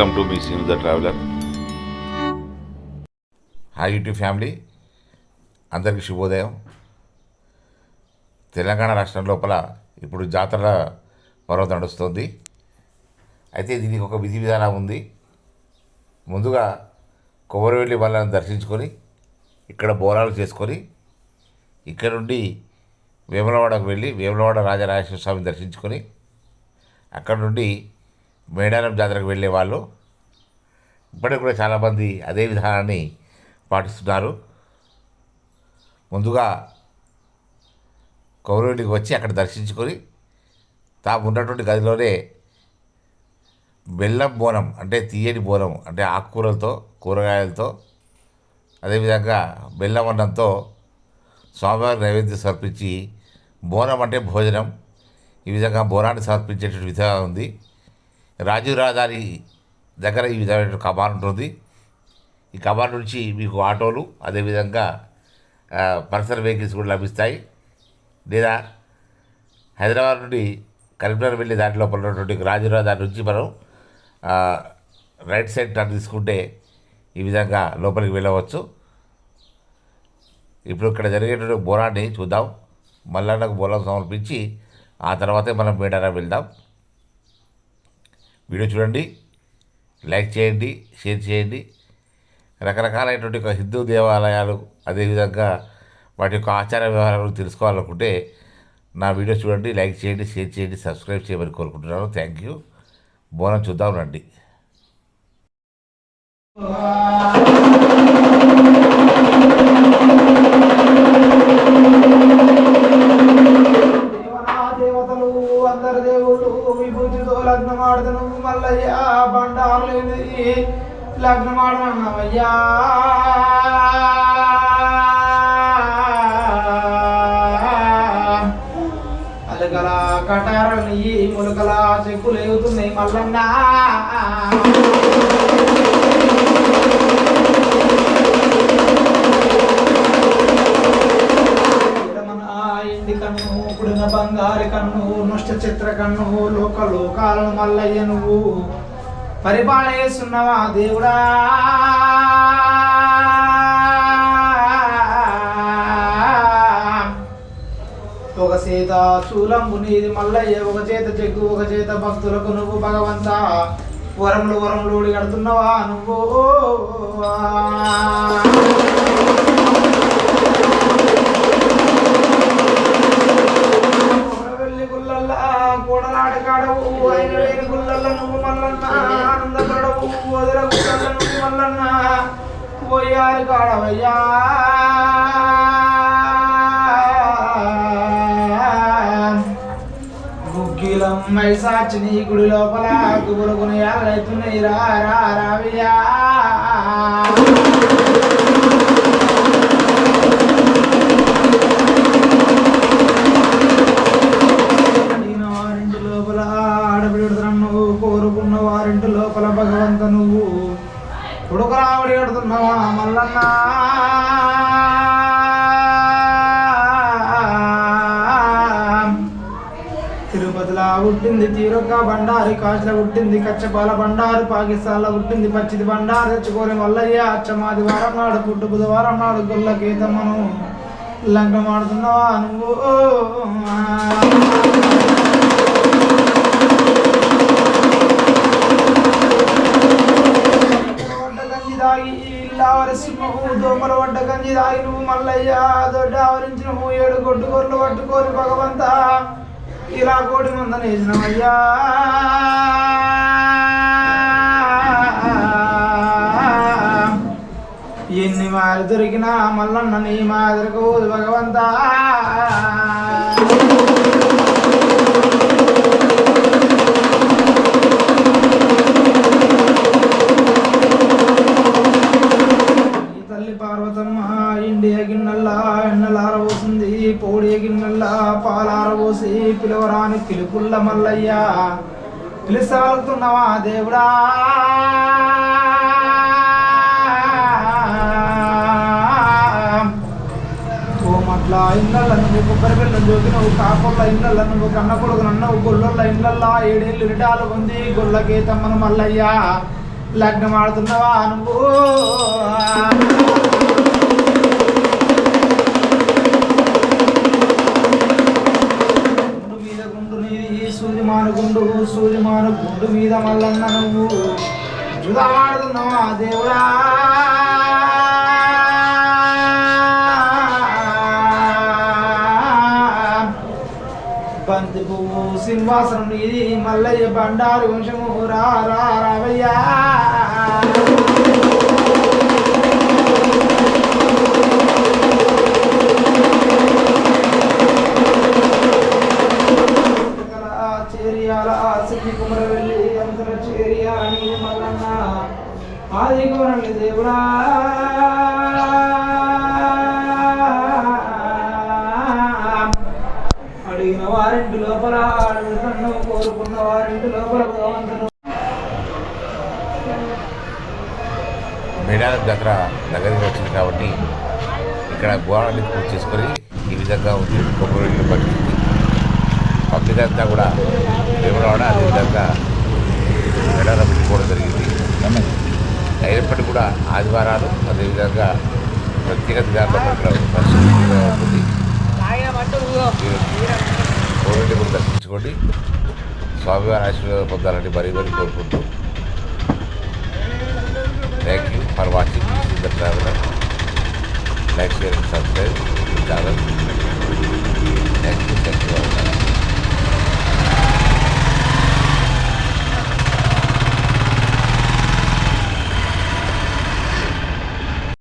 Welcome to me seen the traveller hi YouTube family అందరికీ శుభోదయం. తెలంగాణ రాష్ట్రం లోపల ఇప్పుడు జాతర పర్వతం నడుస్తుంది. అయితే దీనికి ఒక విధి విధానం ఉంది. ముందుగా కొమరవెల్లి వాళ్ళని దర్శించుకొని ఇక్కడ బోనాలు చేసుకొని ఇక్కడ నుండి వేములవాడకు వెళ్ళి వేములవాడ రాజరాజేశ్వర స్వామిని దర్శించుకొని అక్కడ నుండి మేడారం జాతరకు వెళ్ళే వాళ్ళు. ఇప్పటికి కూడా చాలామంది అదే విధానాన్ని పాటిస్తున్నారు. ముందుగా కౌరవుడికి వచ్చి అక్కడ దర్శించుకొని తాము ఉన్నటువంటి గదిలోనే బెల్లం బోనం అంటే తీయని బోనం అంటే ఆకుకూరలతో కూరగాయలతో అదేవిధంగా బెల్లం అన్నంతో స్వామివారి నైవేద్యం సమర్పించి బోనం అంటే భోజనం. ఈ విధంగా బోనాన్ని సమర్పించేటువంటి విధానం ఉంది. రాజీవ్ రహదారి దగ్గర ఈ విధమైన కమాన్ ఉంటుంది. ఈ కమాన్ నుంచి మీకు ఆటోలు అదేవిధంగా పర్సనల్ వెహికల్స్ కూడా లభిస్తాయి. లేదా హైదరాబాద్ నుండి కరీంనగర్ వెళ్ళే దాని లోపల ఉన్నటువంటి రాజీవ్ రహదారి నుంచి మనం రైట్ సైడ్ టర్న్ తీసుకుంటే ఈ విధంగా లోపలికి వెళ్ళవచ్చు. ఇప్పుడు ఇక్కడ జరిగేటువంటి బోరాన్ని చూద్దాం. మల్లన్నకు బోనం సమర్పించి ఆ తర్వాతే మనం మేడారం వెళ్దాం. వీడియో చూడండి లైక్ చేయండి షేర్ చేయండి. రకరకాలైనటువంటి ఒక హిందూ దేవాలయాలు అదేవిధంగా వాటి యొక్క ఆచార వ్యవహారాలు తెలుసుకోవాలనుకుంటే నా వీడియో చూడండి లైక్ చేయండి షేర్ చేయండి సబ్స్క్రైబ్ చేయమని కోరుకుంటున్నాను. థ్యాంక్ యూ బోనం చూద్దాం రండి. లగ్నం ఆడమన్నావయ్యా అలగల కటారని ములకల చెక్కులు ఎగుతున్నాయి మల్లన్నా. ఇంటి కన్ను పుడిన బంగారు కన్ను నుష్ట చిత్ర కన్ను లోక లోకాలను మల్లయ్య నువ్వు. పరిపాలనేస్తున్నవా దేవుడా? ఒక చేత చూలంబు నీది మల్లయ్య ఒక చేత చెక్కు ఒక చేత భక్తులకు నువ్వు భగవంత. వరములు వరములు కడుతున్నవా నువ్వు? కూడలాడ కాడవు అయిన వేరు నువ్వు మల్లన్న ఆనందపడవు. వదిల గుల్లల్ల నువ్వు మల్లన్న. పోయారు కాడవయ్యా. గుగ్గిలం మైసాచి నీ గుడి లోపల గుబురుగుని యాలైతున్నాయి రా రావయ్యా తిరుపతిలో పుట్టింది తీరొక్క బండారి కాశీలో పుట్టింది కచ్చపాల బండారు పాకిస్తాన్లో పుట్టింది పచ్చిది బండారు తెచ్చుకోని మల్లయ్య అచ్చమాది వారం నాడు పుట్టు బుధవారం నాడు గుళ్ళ గీతమ్మను లంకమాడుతున్నావా నువ్వు? ఇల్లావరసి దోమలు దోమల వడ్డ దాగి నువ్వు మల్లయ్య. దొడ్డ ఆవరించి నువ్వు ఏడు గొడ్డు గొర్రెలు పట్టుకోరు భగవంత ఇలా కోడి మందని వేసినవయ్యా ఎన్ని మారి దొరికినా మల్లన్న నీ మాదిరకు భగవంతా. పాలారబోసి పిలవరాని పిలుపుల్ల మల్లయ్య. పిలిసాలుతున్నావా దేవుడా? కోమట్ల ఇళ్ళల్లో నువ్వు కొబ్బరి పిల్లలు చూపి నువ్వు కాకొల్ల ఇళ్ళ నువ్వు కన్న కొడుకు నన్నవు గొల్లొల్ల ఇళ్ళల్లో ఏడేళ్ళు ఇటాలు ఉంది గొల్లకే తమ్మను మల్లయ్య. లగ్నం ఆడుతున్నవా నువ్వు? ఒడ్డు మీద మల్లన్న నువ్వు జుదాడుతున్నావా దేవుడా? బంతి పువ్వు సింహాసనం నీది మల్లయ్య బండారు వంశము. రా రా రావయ్యా. అంతర చేరియా అని మల్లన్న ఆది కుమరల్లి దేవుడా. అడిగిన వారింటి లోపల అడుగుతున్నావు కోరుకున్న వారింటి లోపల భగవంతుడు. మేడారం జాతర దగ్గరికి వచ్చింది కాబట్టి ఇక్కడ బోనాన్ని పూజ చేసుకొని ఈ విధంగా ఉంది. కొబ్బరి పరిస్థితి పబ్లిక్ అంతా కూడా అదే విధంగా మేడారం పెట్టుకోవడం జరిగింది. అయినప్పటికీ కూడా ఆదివారాలు అదేవిధంగా వ్యక్తిగత దాంట్లో పరిస్థితి ఉంటుంది కోవిడ్ని కూడా దర్శించుకోండి. స్వామివారి ఆశీర్వాదం పొందాలని మరీ మరీ కోరుకుంటూ thank you for watching this the traveller like share and subscribe channel thank you thank you